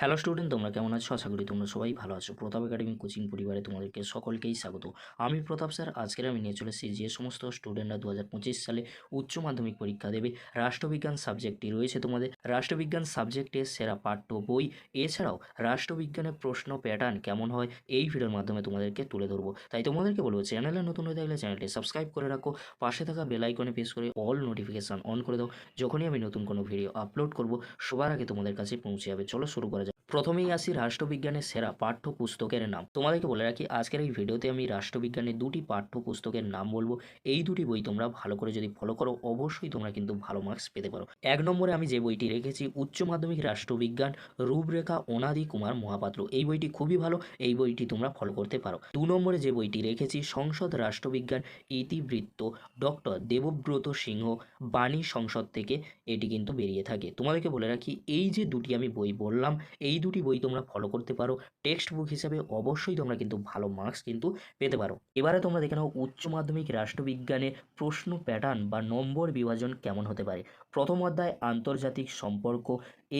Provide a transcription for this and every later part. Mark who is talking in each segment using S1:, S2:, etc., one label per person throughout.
S1: Hello student তোমরা কেমন আছো? আশা করি তোমরা সবাই ভালো আছো। প্রতাপ একাডেমি কোচিং পরিবারে তোমাদেরকে সকলকেই স্বাগত। আমি প্রতাপ স্যার, আজকের আমি নিয়ে চলেছি যে সমস্ত স্টুডেন্টরা দু হাজার পঁচিশ সালে উচ্চ মাধ্যমিক পরীক্ষা দেবে। রাষ্ট্রবিজ্ঞান সাবজেক্টটি রয়েছে তোমাদের। রাষ্ট্রবিজ্ঞান সাবজেক্টের সেরা পাঠ্য বই। এছাড়াও রাষ্ট্রবিজ্ঞানের প্রশ্ন প্যাটার্ন কেমন হয়? এই ভিডিওর মাধ্যমে তোমাদেরকে তুলে ধরবো। তাই তোমাদেরকে বলব চ্যানেলে নতুন হয়ে থাকলে চ্যানেলটি সাবস্ক্রাইব করে রাখো। পাশে থাকা বেল আইকনে প্রেস করে অল নোটিফিকেশান অন করে দাও। যখনই আমি নতুন কোনো ভিডিও আপলোড করব, সবার আগে তোমাদের কাছে পৌঁছে যাবে। চলো শুরু করা প্রথমেই আসি রাষ্ট্রবিজ্ঞানের সেরা পাঠ্য পুস্তকের নাম। তোমাদেরকে বলে রাখি, আজকের এই ভিডিওতে আমি রাষ্ট্রবিজ্ঞানের দুটি পাঠ্য পুস্তকের নাম বলব। এই দুটি বই তোমরা ভালো করে যদি ফলো করো, অবশ্যই তোমরা কিন্তু ভালো মার্কস পেতে পারো। এক নম্বরে আমি যে বইটি রেখেছি, উচ্চ মাধ্যমিক রাষ্ট্রবিজ্ঞান, রূপরেখা অনাদি কুমার মহাপাত্র। এই বইটি খুবই ভালো, এই বইটি তোমরা ফলো করতে পারো। দু নম্বরে যে বইটি রেখেছি, সংসদ রাষ্ট্রবিজ্ঞান ইতিবৃত্ত, ডক্টর দেবব্রত সিংহ, বাণী সংসদ থেকে এটি কিন্তু বেরিয়ে থাকে। তোমাদেরকে বলে রাখি, এই যে দুটি আমি বই বললাম, এই দুটি বই তোমরা ফলো করতে পারো। টেক্সট বুক হিসাবে অবশ্যই তোমরা কিন্তু ভালো মার্কস কিন্তু পেতে পারো। এবারে তোমরা দেখে নাও উচ্চ মাধ্যমিক রাষ্ট্রবিজ্ঞানে প্রশ্ন প্যাটার্ন বা নম্বর বিভাজন কেমন হতে পারে? প্রথম অধ্যায় আন্তর্জাতিক সম্পর্ক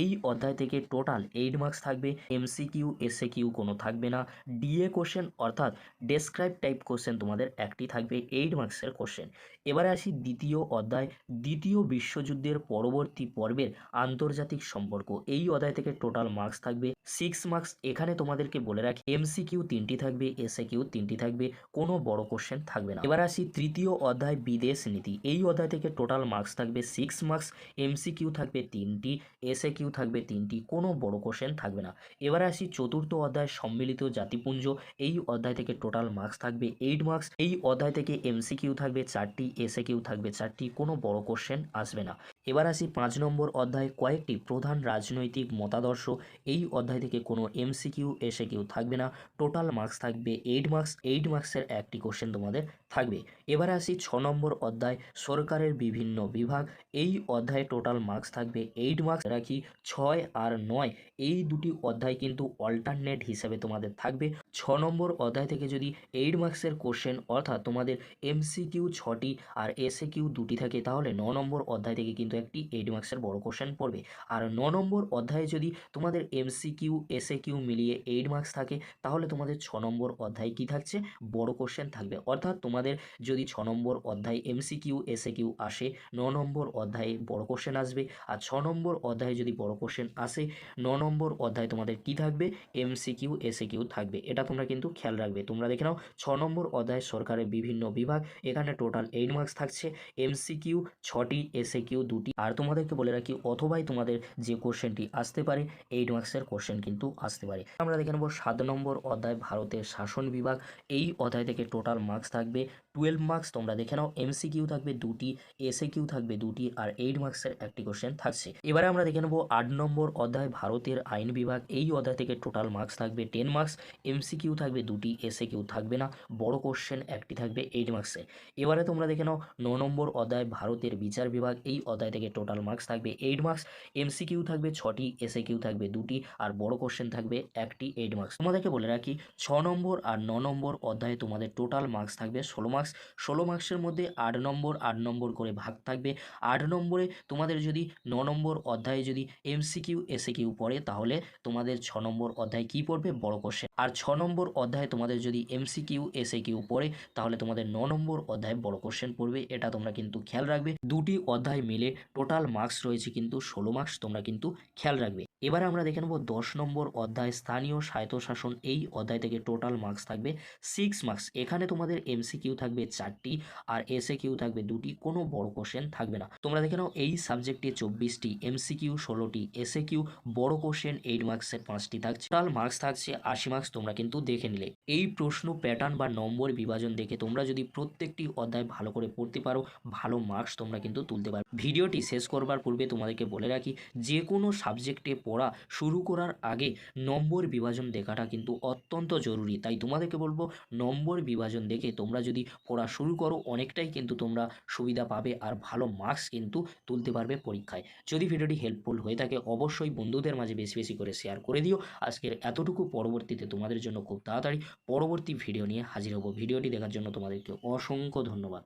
S1: এই অধ্যায় থেকে টোটাল এইট মার্কস থাকবে এমসিকিউ এসএ কিউ কোনো থাকবে না। ডিএ কোশ্চেন অর্থাৎ ডেসক্রাইব টাইপ কোশ্চেন তোমাদের একটি থাকবে এইট মার্কসের কোশ্চেন এবারে আসি দ্বিতীয় অধ্যায়, দ্বিতীয় বিশ্বযুদ্ধের পরবর্তী পর্বের আন্তর্জাতিক সম্পর্ক। এই অধ্যায় থেকে টোটাল মার্কস থাকবে সিক্স মার্কস এখানে তোমাদেরকে বলে রাখি এমসিকিউ তিনটি থাকবে এসএ কিউ তিনটি থাকবে, কোনো বড় কোশ্চেন থাকবে না। এবার আসি তৃতীয় অধ্যায়, বিদেশ নীতি। এই অধ্যায় থেকে টোটাল মার্কস থাকবে সিক্স মার্কস এমসিকিউ থাকবে তিনটি এসএ কিউ থাকবে তিনটি, কোনো বড় কোশ্চেন থাকবে না। এবার আসি চতুর্থ অধ্যায় সম্মিলিত জাতিপুঞ্জ। এই অধ্যায় থেকে টোটাল মার্কস থাকবে এইট মার্কস এই অধ্যায় থেকে এমসি এমসিকিউ থাকবে চারটি এসএ কিউ থাকবে চারটি, কোনো বড় কোশ্চেন আসবে না। এবার আসি পাঁচ নম্বর অধ্যায়। কয়েকটি প্রধান রাজনৈতিক মতাদর্শ। এই অধ্যায় থেকে কোনো এমসিকিউ এসে কিউ থাকবে না। টোটাল মার্কস থাকবে এইট মার্কস। এইট মার্কসের একটি কোশ্চেন তোমাদের থাকবে। এবারে আসি ছ নম্বর অধ্যায়, সরকারের বিভিন্ন বিভাগ। এই অধ্যায়ে টোটাল মার্কস থাকবে এইট মার্কস। রাখি ছয় আর নয়? এই দুটি অধ্যায় কিন্তু অল্টারনেট হিসাবে তোমাদের থাকবে। ছ নম্বর অধ্যায় থেকে যদি এইট মার্কসের কোশ্চেন অর্থাৎ তোমাদের এমসিকিউ ছটি আর এসএ কিউ দুটি থাকে, তাহলে ন নম্বর অধ্যায় থেকে কিন্তু একটি এইট মার্কসের বড় কোশ্চেন পড়বে। আর ন নম্বর অধ্যায়ে যদি তোমাদের এমসিকিউ এসএ কিউ মিলিয়ে এইট মার্কস থাকে, তাহলে তোমাদের ছ নম্বর অধ্যায় কি থাকছে? বড় কোশ্চেন থাকবে। অর্থাৎ তোমাদের যদি ছ নম্বর অধ্যায় এমসিকিউ এসএ কিউ আসে, ন নম্বর অধ্যায়ে বড় কোশ্চেন আসবে। আর ছ নম্বর অধ্যায়ে যদি বড় কোশ্চেন আসে, ন নম্বর অধ্যায়ে তোমাদের কি থাকবে? এমসিকিউ এসএ কিউ থাকবে। এটা তোমরা কিন্তু খেয়াল রাখবে। তোমরা দেখে নাও, ছ নম্বর অধ্যায় সরকারের বিভিন্ন বিভাগ, এখানে টোটাল এইট মার্কস থাকছে। এমসিকিউ ছটি এসএ কিউ দুটি আর তোমাদেরকে বলে রাখি, অথবাই তোমাদের যে কোশ্চেনটি আসতে পারে এইট মার্কসের কোশ্চেন কিন্তু আসতে পারে। আমরা দেখে নেব সাত নম্বর অধ্যায়, ভারতের শাসন বিভাগ। এই অধ্যায় থেকে টোটাল মার্কস থাকবে টুয়েলভ মার্কস তোমরা দেখে নাও এমসি কিউ থাকবে দুটি এসএ কিউ থাকবে দুটি, আর এইট মার্কসের একটি কোশ্চেন থাকছে। এবারে আমরা দেখে নেব আট নম্বর অধ্যায়, ভারতের আইন বিভাগ। এই অধ্যায় থেকে টোটাল মার্কস থাকবে টেন মার্কস এমসি কিউ থাকবে দুটি এসএ কিউ থাকবে না, বড় কোশ্চেন একটি থাকবে এইট মার্কসের এবারে তোমরা দেখে নাও, ন নম্বর অধ্যায়, ভারতের বিচার বিভাগ। এই অধ্যায় থেকে টোটাল মার্কস থাকবে এইট মার্কস এমসি কিউ থাকবে ছটি এসএ কিউ থাকবে দুটি, আর বড় কোশ্চেন থাকবে একটি এইট মার্কস তোমাদেরকে বলে রাখি, ছ নম্বর আর ন নম্বর অধ্যায়ে তোমাদের টোটাল মার্কস থাকবে ষোলো মার্কস ষোলো মার্কসের মধ্যে আট নম্বর আট নম্বর করে ভাগ থাকবে। আট নম্বরে তোমাদের যদি ন নম্বর অধ্যায়ে যদি এমসিকিউ এসে কিউ পড়ে, তাহলে তোমাদের ছ নম্বর অধ্যায় কি পড়বে? বড় কোশ্চেন আর ছ নম্বর অধ্যায়ে তোমাদের যদি এমসিকিউ এসে কিউ পড়ে, তাহলে তোমাদের ন নম্বর অধ্যায় বড় কোশ্চেন পড়বে। এটা তোমরা কিন্তু খেয়াল রাখবে। দুটি অধ্যায় মিলে টোটাল মার্কস রয়েছে কিন্তু ষোলো মার্কস তোমরা কিন্তু খেয়াল রাখবে। এবারে আমরা দেখে নেব দশ নম্বর অধ্যায়, স্থানীয় স্বায়ত্তশাসন এই অধ্যায় থেকে টোটাল মার্কস থাকবে। সিক্স মার্কস এখানে তোমাদের এমসি কিউ থাকবে চারটি আর এসএ কিউ থাকবে দুটি, কোনো বড় কোশ্চেন থাকবে না। তোমরা দেখে নাও এই সাবজেক্টে চব্বিশটি এমসি কিউ ষোলোটি এসএ কিউ বড় কোশ্চেন এইট মার্কসের পাঁচটি থাকছে। টোটাল মার্কস থাকছে আশি মার্কস তোমরা কিন্তু দেখে নিলে। এই প্রশ্ন প্যাটার্ন বা নম্বর বিভাজন দেখে তোমরা যদি প্রত্যেকটি অধ্যায় ভালো করে পড়তে পারো, ভালো মার্কস তোমরা কিন্তু তুলতে পারো। ভিডিওটি শেষ করবার পূর্বে তোমাদেরকে বলে রাখি, যে কোনো সাবজেক্টে পড়া শুরু করার আগে নম্বর বিভাজন দেখাটা কিন্তু অত্যন্ত জরুরি। তাই তোমাদেরকে বলব, নম্বর বিভাজন দেখে তোমরা যদি পড়া শুরু করো, অনেকটাই কিন্তু তোমরা সুবিধা পাবে আর ভালো মার্কস কিন্তু তুলতে পারবে পরীক্ষায়। যদি ভিডিওটি হেল্পফুল হয়ে থাকে, অবশ্যই বন্ধুদের মাঝে বেশি বেশি করে শেয়ার করে দিও। আজকের এতটুকু পরবর্তীতে তোমাদের জন্য খুব তাড়াতাড়ি পরবর্তী ভিডিও নিয়ে হাজির হব। ভিডিওটি দেখার জন্য তোমাদেরকে অসংখ্য ধন্যবাদ।